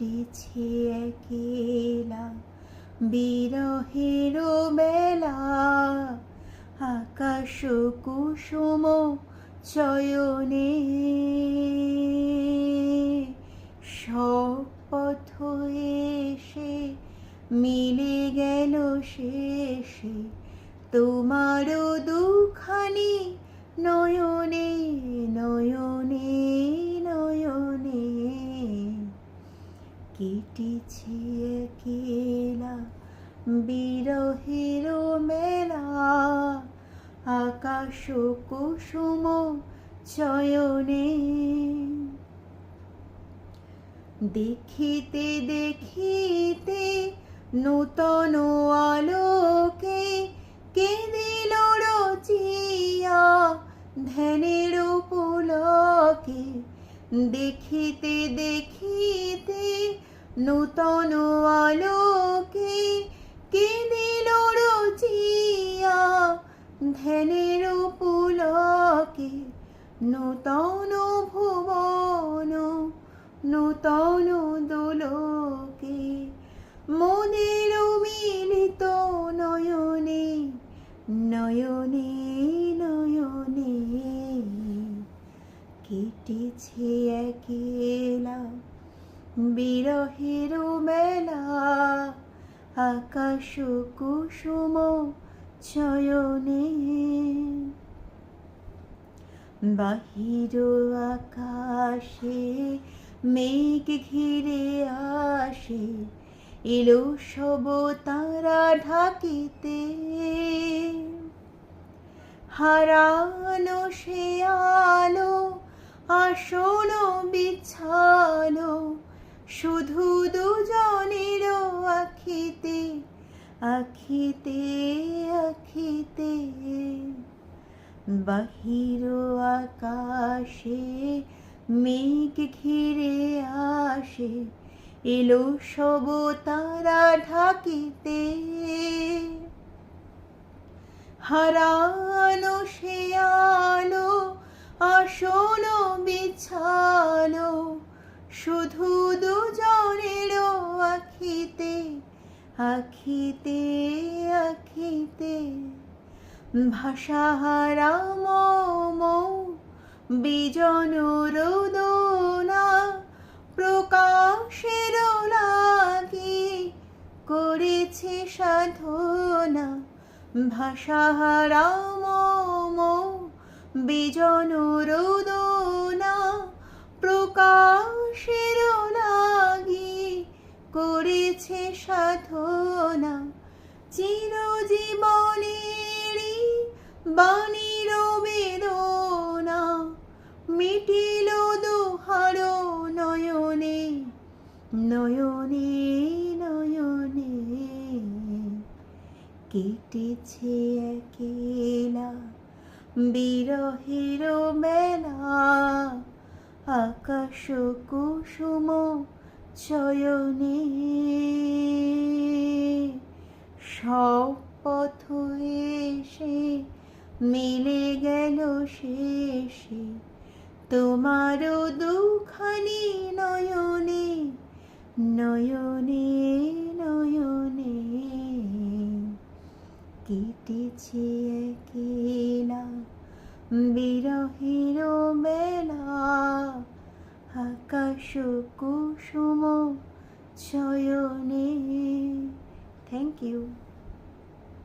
কেটেছে একেলা বিরহের বেলা আকাশ কুসুম চয়নে। শপথ এসে মিলে গেল শেষে। তোমারও দুখানি কেটেছে একেলা বিরহের মেলা, আকাশ কুসুম চয়নে। দেখিতে দেখিতে নূতন আলোকে কে দিল রচিয়া ধ্যানের পুলকে দেখিতে দেখিতে নূতন আলোকে কে দিল রচিয়া ধ্যানের পুলকে। নূতন ভুবন, নূতন দোলকে। মনের মিলিত নয়নে নয়নে নয়নে। কেটেছে একেলা বিরহের মেলা, আকাশ কুসুম চয়নে বাহির আকাশে মেঘ ঘিরে আসে, এলো সব তারা ঢাকিতে। হারানো সে আলো আসন বিছালো শুধু দুজনের আখিতে আখিতে আখিতে। বাহির আকাশে মেঘ ঘিরে আসে, এলো সব তারা ঢাকিতে। হারানো সে আলো আসন বিছালো শুধু দুজনের আখিতে আখিতে আখিতে। ভাষাহারা মম বিজন রোদনা, প্রকাশের লাগি করেছে সাধনা। ভাষাহারা মম বিজন রোদনা। চিরজীবনেরই বাণীর বেদনা, মিটিল দোহার নয়নে নয়নে নয়নে। কেটেছে একেলা বিরহের মেলা, আকাশ কুসুম চয়নে। শপথ এসে মিলে গেল শেষে। তোমারও দুখানি নয়নে নয়নে নয়নে কেটেছে একেলা বিরহের বেলা আকাশ কুসুম চয়নে থ্যাংক ইউ